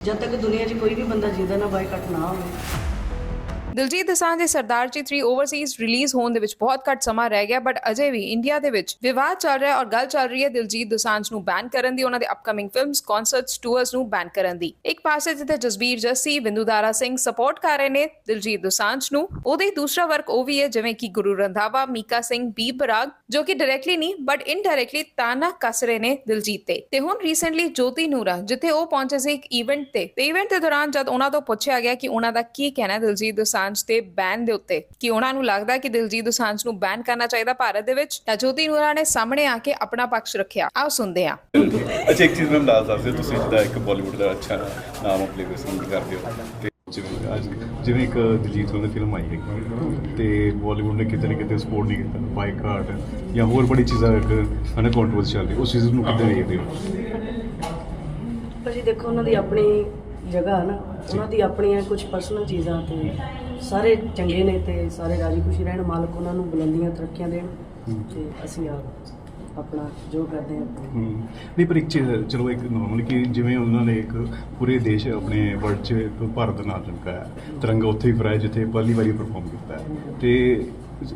ਜਦ ਤੱਕ ਦੁਨੀਆ 'ਚ ਕੋਈ ਵੀ ਬੰਦਾ ਜਿਹਦਾ ਨਾ ਬਾਈਕਾਟ ਨਾ ਹੋਵੇ। ਦਿਲਜੀਤ ਦੋਸਾਂਝ ਦੇ ਸਰਦਾਰ ਜੀ 3 ਓਵਰਸੀਜ਼ ਰਿਲੀਜ਼ ਹੋਣ ਦੇ ਵਿੱਚ ਬਹੁਤ ਘੱਟ ਸਮਾਂ ਰਹਿ ਗਿਆ ਬਟ ਅਜੇ ਵੀ ਇੰਡੀਆ ਦੇ ਵਿੱਚ ਵਿਵਾਦ ਚੱਲ ਰਿਹਾ ਔਰ ਗੱਲ ਚੱਲ ਰਹੀ ਹੈ ਦਿਲਜੀਤ ਦੋਸਾਂਝ ਨੂੰ ਬੈਨ ਕਰਨ ਦੀ, ਉਹਨਾਂ ਦੇ ਅਪਕਮਿੰਗ ਫਿਲਮਸ ਕਨਸਰਟਸ ਟੂਰਸ ਨੂੰ ਬੈਨ ਕਰਨ ਦੀ। ਇੱਕ ਪਾਸੇ ਜਿੱਥੇ ਜਸਬੀਰ ਜੱਸੀ ਬਿੰਦੂਦਾਰਾ ਸਿੰਘ ਸਪੋਰਟ ਕਰ ਰਹੇ ਨੇ ਦਿਲਜੀਤ ਦੋਸਾਂਝ ਨੂੰ, ਉਹਦੇ ਦੂਸਰਾ ਵਰਕ ਉਹ ਵੀ ਹੈ, ਜਿਵੇਂ ਕਿ ਗੁਰੂ ਰੰਧਾਵਾ, ਮੀਕਾ ਸਿੰਘ ਬੀ ਬਰਾਗ ਜੋ ਕਿ ਡਾਇਰੈਕਟਲੀ ਨਹੀਂ ਬਟ ਇਨਡਾਇਰੈਕਟਲੀ ਤਾਨਾ ਕੱਸ ਰਹੇ ਨੇ ਦਿਲਜੀਤ ਤੇ। ਤੇ ਹੁਣ ਰੀਸੈਂਟਲੀ ਜੋਤੀ ਨੂਰਾ, ਜਿੱਥੇ ਉਹ ਪਹੁੰਚੇ ਸੀ ਇੱਕ ਇਵੈਂਟ ਤੇ। ਤੇ ਇਵੈਂਟ ਦੇ ਦੌਰਾਨ ਜਦ ਉਹਨਾਂ ਤੋਂ ਪੁੱਛਿਆ ਗਿਆ ਕਿ ਉਹਨਾਂ ਦਾ ਕੀ ਕਹਿਣਾ ਦਿਲਜੀਤ ਦੋਸਾਂਝ ਤੇ ਬੈਨ ਦੇ ਉੱਤੇ। ਕਿ ਉਹਨਾਂ ਨੂੰ ਲੱਗਦਾ ਹੈ ਕਿ ਦਿਲਜੀਤ ਦੋਸਾਂਝ ਨੂੰ ਬੈਨ ਕਰਨਾ ਚਾਹੀਦਾ ਭਾਰਤ ਦੇ ਵਿੱਚ? ਤਾਂ ਜੋਤੀ ਨੂਰਾ ਨੇ ਸਾਹਮਣੇ ਆ ਕੇ ਆਪਣਾ ਪੱਖ ਰੱਖਿਆ। ਆਓ ਸੁਣਦੇ ਹਾਂ। ਅੱਛਾ ਇੱਕ ਚੀਜ਼ ਮੈਂ ਦੱਸ ਹੋ ਤੁਸੀਂ ਜਿਹਦਾ ਇੱਕ ਬਾਲੀਵੁੱਡ ਦਾ ਅੱਛਾ ਨਾਮ ਆਪਣੇ ਕੋਲ ਸੰਗ ਕਰਦੇ ਹੋ। ਜਿਵੇਂ ਅੱਜ ਜਿਵੇਂ ਇੱਕ ਦਿਲਜੀਤ ਦੀ ਫਿਲਮ ਆਈ ਹੈ ਤੇ ਬਾਲੀਵੁੱਡ ਨੇ ਕਿਤੇ ਨਾ ਕਿਤੇ ਸਪੋਰਟ ਨਹੀਂ ਕੀਤਾ। ਬਾਈਕਾਟ ਜਾਂ ਹੋਰ ਬੜੀ ਚੀਜ਼ਾਂ ਇੱਕ ਹਨਾ ਕੰਟਰੋਵਰਸੀ ਚੱਲ ਰਹੀ ਉਸ ਚੀਜ਼ ਨੂੰ ਕਿੱਦਾਂ ਵੇਖਦੇ ਹੋ? ਭਾਜੀ ਦੇਖੋ ਉਹਨਾਂ ਦੀ ਆਪਣੀ ਜਗ੍ਹਾ ਹੈ ਨਾ ਉਹਨਾਂ ਦੀ ਆਪਣੀਆਂ ਕੁਝ ਪਰਸਨਲ ਚੀਜ਼ਾਂ ਤੇ ਸਾਰੇ ਚੰਗੇ ਨੇ ਤੇ ਸਾਰੇ ਰਾਜੀ ਖੁਸ਼ੀ ਰਹਿਣ ਮਾਲਕ ਉਹਨਾਂ ਨੂੰ ਬੁਲੰਦੀਆਂ ਤਰੱਕੀਆਂ ਦੇਣ ਤੇ ਅਸੀਂ ਆਪ ਆਪਣਾ ਜੋ ਕਰਦੇ ਹਾਂ ਹਮ, ਨਹੀਂ ਪਰ ਇੱਕ ਚੀਜ਼ ਚਲੋ ਇੱਕ ਨਾਰਮਲ ਕਿ ਜਿਵੇਂ ਉਹਨਾਂ ਨੇ ਇੱਕ ਪੂਰੇ ਦੇਸ਼ ਆਪਣੇ ਵਰਲਡ 'ਚ ਭਾਰਤ ਦਾ ਨਾਮ ਚਮਕਾਇਆ ਤਿਰੰਗਾ ਉੱਥੇ ਹੀ ਫਰਾਇਆ ਜਿੱਥੇ ਪਹਿਲੀ ਵਾਰੀ ਪਰਫਾਰਮ ਕੀਤਾ ਹੈ। ਤੇ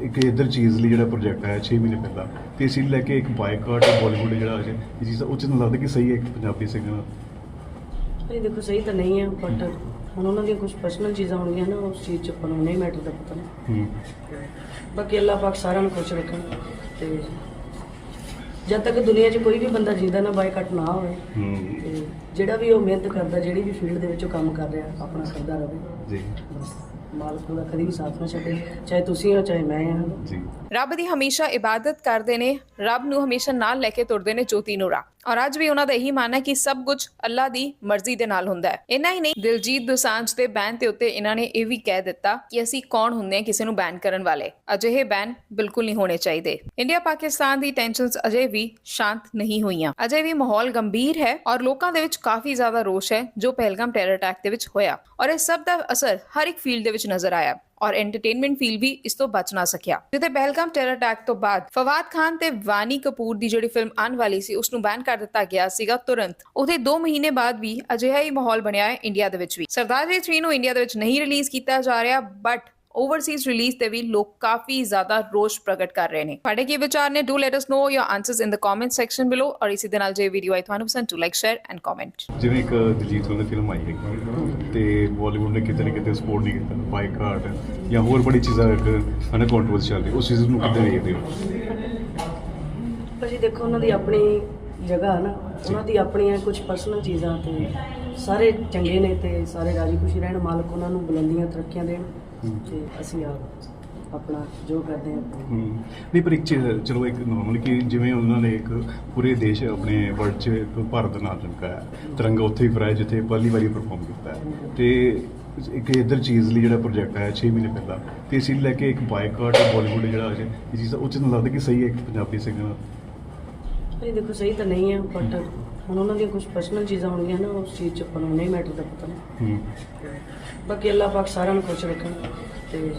ਇੱਕ ਇਧਰ ਚੀਜ਼ ਲਈ ਜਿਹੜਾ ਪ੍ਰੋਜੈਕਟ ਆਇਆ 6 ਮਹੀਨੇ ਪਹਿਲਾਂ ਤੇ ਇਸ ਲੈ ਕੇ ਇੱਕ ਬਾਈਕਾਟ ਬਾਲੀਵੁੱਡ ਜਿਹੜਾ ਅਜੇ ਇਹ ਚੀਜ਼ ਉਹ 'ਚ ਲੱਗਦਾ ਕਿ ਸਹੀ ਹੈ ਇੱਕ ਪੰਜਾਬੀ ਸਿੰਗਰ ਭਾਜੀ ਦੇਖੋ ਸਹੀ ਤਾਂ ਨਹੀਂ ਹੈ ਬਟ ਹੁਣ ਉਹਨਾਂ ਦੀਆਂ ਕੁਝ ਪਰਸਨਲ ਚੀਜ਼ਾਂ ਹੋਣਗੀਆਂ ਨਾ ਉਸ ਚੀਜ਼ 'ਚ ਆਪਾਂ ਨੂੰ ਨਹੀਂ ਮੈਟਰ ਦਾ ਪਤਾ ਨਹੀਂ ਹੂੰ। ਬਾਕੀ ਅੱਲਾਹ ਪਾਕ ਸਾਰਿਆਂ ਨੂੰ ਖੁਸ਼ ਰੱਖਣ ਤੇ ਜਦ ਤੱਕ ਦੁਨੀਆ 'ਚ ਕੋਈ ਵੀ ਬੰਦਾ ਜਿਹਦਾ ਨਾ ਬਾਈਕਾਟ ਨਾ ਹੋਵੇ ਹੂੰ। ਤੇ ਜਿਹੜਾ ਵੀ ਉਹ ਮਿਹਨਤ ਕਰਦਾ ਜਿਹੜੀ ਵੀ ਫੀਲਡ ਦੇ ਵਿੱਚ ਉਹ ਕੰਮ ਕਰ ਰਿਹਾ ਆਪਣਾ ਕਰਦਾ ਰਹੇ। ਜੀ। ਬਸ ਮਾਲਕ ਉਹਦਾ ਕਦੀ ਵੀ ਸਾਥ ਨਾ ਛੱਡੇ ਚਾਹੇ ਤੁਸੀਂ ਹੋ ਚਾਹੇ ਮੈਂ ਹਾਂ। ਜੀ। ਰੱਬ ਦੀ ਹਮੇਸ਼ਾ ਇਬਾਦਤ ਕਰਦੇ ਨੇ ਰੱਬ ਨੂੰ ਹਮੇਸ਼ਾ ਨਾਲ ਲੈ ਕੇ ਤੁਰਦੇ ਨੇ ਜੋਤੀ ਨੂਰਾ। ਔਰ ਅੱਜ ਵੀ ਉਹਨਾਂ ਦਾ ਇਹੀ ਮੰਨਣਾ ਹੈ ਕਿ ਸਭ ਕੁਝ ਅੱਲਾ ਦੀ ਮਰਜ਼ੀ ਦੇ ਨਾਲ ਹੁੰਦਾ ਹੈ। ਇੰਨਾ ਹੀ ਨਹੀਂ ਦਿਲਜੀਤ ਦੋਸਾਂਝ ਦੇ ਬੈਨ ਤੇ ਉੱਤੇ ਇਹਨਾਂ ਨੇ ਇਹ ਵੀ ਕਹਿ ਦਿੱਤਾ ਕਿ ਅਸੀਂ ਕੌਣ ਹੁੰਦੇ ਹਾਂ ਕਿਸੇ ਨੂੰ ਬੈਨ ਕਰਨ ਵਾਲੇ। ਅਜਿਹੇ ਬੈਨ ਬਿਲਕੁਲ ਨਹੀਂ ਹੋਣੇ ਚਾਹੀਦੇ। ਇੰਡੀਆ ਪਾਕਿਸਤਾਨ ਦੀ ਟੈਨਸ਼ਨਸ ਅਜੇ ਵੀ ਸ਼ਾਂਤ ਨਹੀਂ ਹੋਈਆਂ। ਅਜੇ ਵੀ ਮਾਹੌਲ ਗੰਭੀਰ ਹੈ ਔਰ ਲੋਕਾਂ ਦੇ ਵਿੱਚ ਕਾਫੀ ਜ਼ਿਆਦਾ ਰੋਸ਼ ਹੈ ਜੋ ਪਹਿਲਗਾਮ ਟੈਰਰ ਅਟੈਕ ਦੇ ਵਿੱਚ ਹੋਇਆ ਔਰ ਇਸ ਸਭ ਦਾ ਅਸਰ ਹਰ ਇੱਕ ਫੀਲਡ ਦੇ ਵਿੱਚ ਨਜ਼ਰ ਆਇਆ ਔਰ ਐਂਟਰਟੇਨਮੈਂਟ ਫੀਲ ਵੀ ਇਸ ਤੋਂ ਬਚ ਨਾ ਸਕਿਆ। ਜਿੱਥੇ ਪਹਿਲਗਾਮ ਟੈਰਰ ਅਟੈਕ ਤੋਂ ਬਾਅਦ ਫਵਾਦ ਖਾਨ ਤੇ ਵਾਨੀ ਕਪੂਰ ਦੀ ਜਿਹੜੀ ਫਿਲਮ ਆਉਣ ਵਾਲੀ ਸੀ ਉਸ ਨੂੰ ਬੈਨ ਕਰ ਦਿੱਤਾ ਗਿਆ ਸੀਗਾ ਤੁਰੰਤ। ਉਹਦੇ 2 ਮਹੀਨੇ ਬਾਅਦ ਵੀ ਅਜਿਹਾ ਹੀ ਮਾਹੌਲ ਬਣਿਆ ਹੈ ਇੰਡੀਆ ਦੇ ਵਿੱਚ ਵੀ। ਸਰਦਾਰ ਜੀ 3 ਨੂੰ ਇੰਡੀਆ ਦੇ ਵਿੱਚ ਨਹੀਂ ਰਿਲੀਜ਼ ਕੀਤਾ ਜਾ ਰਿਹਾ ਬਟ ਓਵਰਸੀਜ਼ ਰਿਲੀਜ਼ ਤੇ ਵੀ ਲੋਕ ਕਾਫੀ ਜ਼ਿਆਦਾ ਰੋਸ਼ ਪ੍ਰਗਟ ਕਰ ਰਹੇ ਨੇ। ਤੁਹਾਡੇ ਕੀ ਵਿਚਾਰ ਨੇ? Do let us know your answers in the comment section below ਔਰ ਇਸੇ ਦੇ ਨਾਲ ਜੇ ਵੀਡੀਓ ਆਈ ਤੁਹਾਨੂੰ ਪਸੰਦ ਟੂ ਲਾਈਕ ਸ਼ੇਅਰ ਐਂਡ ਕਮੈਂਟ ਜਿਵੇਂ ਇੱਕ ਦਿਲਜੀਤ ਦੀ ਫਿਲਮ ਆਈ ਹੈ। ਤੇ ਬਾਲੀਵੁੱਡ ਨੇ ਕਿਤੇ ਨਾ ਕਿਤੇ ਸਪੋਰਟ ਨਹੀਂ ਕੀਤਾ ਬਾਈਕਾਟ ਜਾਂ ਹੋਰ ਬੜੀ ਚੀਜ਼ਾਂ ਇੱਕ ਹਨਾ ਕੰਟਰੋਵਰਸੀ ਚੱਲ ਰਹੀ ਉਸ ਚੀਜ਼ ਨੂੰ ਕਿੱਦਾਂ ਵੇਖਦੇ ਹੋ? ਭਾਜੀ ਦੇਖੋ ਉਹਨਾਂ ਦੀ ਆਪਣੀ ਜਗ੍ਹਾ ਹੈ ਨਾ ਉਹਨਾਂ ਦੀ ਆਪਣੀਆਂ ਕੁਝ ਪਰਸਨਲ ਚੀਜ਼ਾਂ ਤੇ ਸਾਰੇ ਚੰਗੇ ਨੇ ਤੇ ਸਾਰੇ ਰਾਜੀ ਖੁਸ਼ੀ ਰਹਿਣ ਮਾਲਕ ਉਹਨਾਂ ਨੂੰ ਬੁਲੰਦੀਆਂ ਤਰੱਕੀਆਂ ਦੇਣ। ਤੇ ਅਸੀਂ ਆਪ ਆਪਣਾ ਜੋ ਕਰਦੇ ਹਾਂ ਆਪਣਾ। ਹਮ, ਨਹੀਂ ਪਰ ਇੱਕ ਚੀਜ਼ ਚਲੋ ਇੱਕ ਨਾਰਮਲ ਕਿ ਜਿਵੇਂ ਉਹਨਾਂ ਨੇ ਇੱਕ ਪੂਰੇ ਦੇਸ਼ ਆਪਣੇ ਵਰਲਡ 'ਚ ਇੱਕ ਭਾਰਤ ਦਾ ਨਾਮ ਚਮਕਾਇਆ ਹੈ। ਤਿਰੰਗਾ ਉੱਥੇ ਹੀ ਫਰਾਇਆ ਜਿੱਥੇ ਪਹਿਲੀ ਵਾਰੀ ਪਰਫਾਰਮ ਕੀਤਾ। ਹੈ। ਤੇ ਇੱਕ ਇਧਰ ਚੀਜ਼ ਲਈ ਜਿਹੜਾ ਪ੍ਰੋਜੈਕਟ ਆਇਆ 6 ਮਹੀਨੇ ਪਹਿਲਾਂ ਤੇ ਇਸ ਲਈ ਲੈ ਕੇ ਇੱਕ ਬਾਈਕਾਟ ਬਾਲੀਵੁੱਡ ਜਿਹੜਾ ਅਜੇ ਇਹ ਚੀਜ਼ ਉਹ 'ਚ ਮੈਨੂੰ ਲੱਗਦਾ ਕਿ ਸਹੀ ਹੈ ਇੱਕ ਪੰਜਾਬੀ ਸਿੰਗਰ ਭਾਜੀ ਦੇਖੋ ਸਹੀ ਤਾਂ ਨਹੀਂ ਹੈ ਬਟ ਹੁਣ ਉਹਨਾਂ ਦੀਆਂ ਕੁਝ ਪਰਸਨਲ ਚੀਜ਼ਾਂ ਹੋਣਗੀਆਂ ਨਾ ਉਸ ਚੀਜ਼ 'ਚ ਆਪਾਂ ਨੂੰ ਨਹੀਂ ਮੈਟਰ ਦਾ ਪਤਾ ਨਹੀਂ ਹੂੰ। ਬਾਕੀ ਅੱਲਾਹ ਪਾਕ ਸਾਰਿਆਂ ਨੂੰ ਖੁਸ਼ ਰੱਖਣ ਤੇ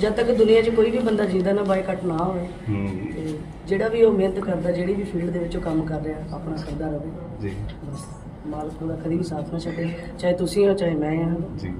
ਜਦ ਤੱਕ ਦੁਨੀਆ 'ਚ ਕੋਈ ਵੀ ਬੰਦਾ ਜਿਹਦਾ ਨਾ ਬਾਈਕਾਟ ਨਾ ਹੋਵੇ ਹੂੰ। ਤੇ ਜਿਹੜਾ ਵੀ ਉਹ ਮਿਹਨਤ ਕਰਦਾ ਜਿਹੜੀ ਵੀ ਫੀਲਡ ਦੇ ਵਿੱਚ ਉਹ ਕੰਮ ਕਰ ਰਿਹਾ ਆਪਣਾ ਕਰਦਾ ਰਹੇ। ਜੀ। ਬਸ। ਮਾਲਕ ਉਹਦਾ ਕਦੀ ਵੀ ਸਾਥ ਨਾ ਛੱਡੇ ਚਾਹੇ ਤੁਸੀਂ ਹੋ ਚਾਹੇ ਮੈਂ ਹਾਂ। ਜੀ।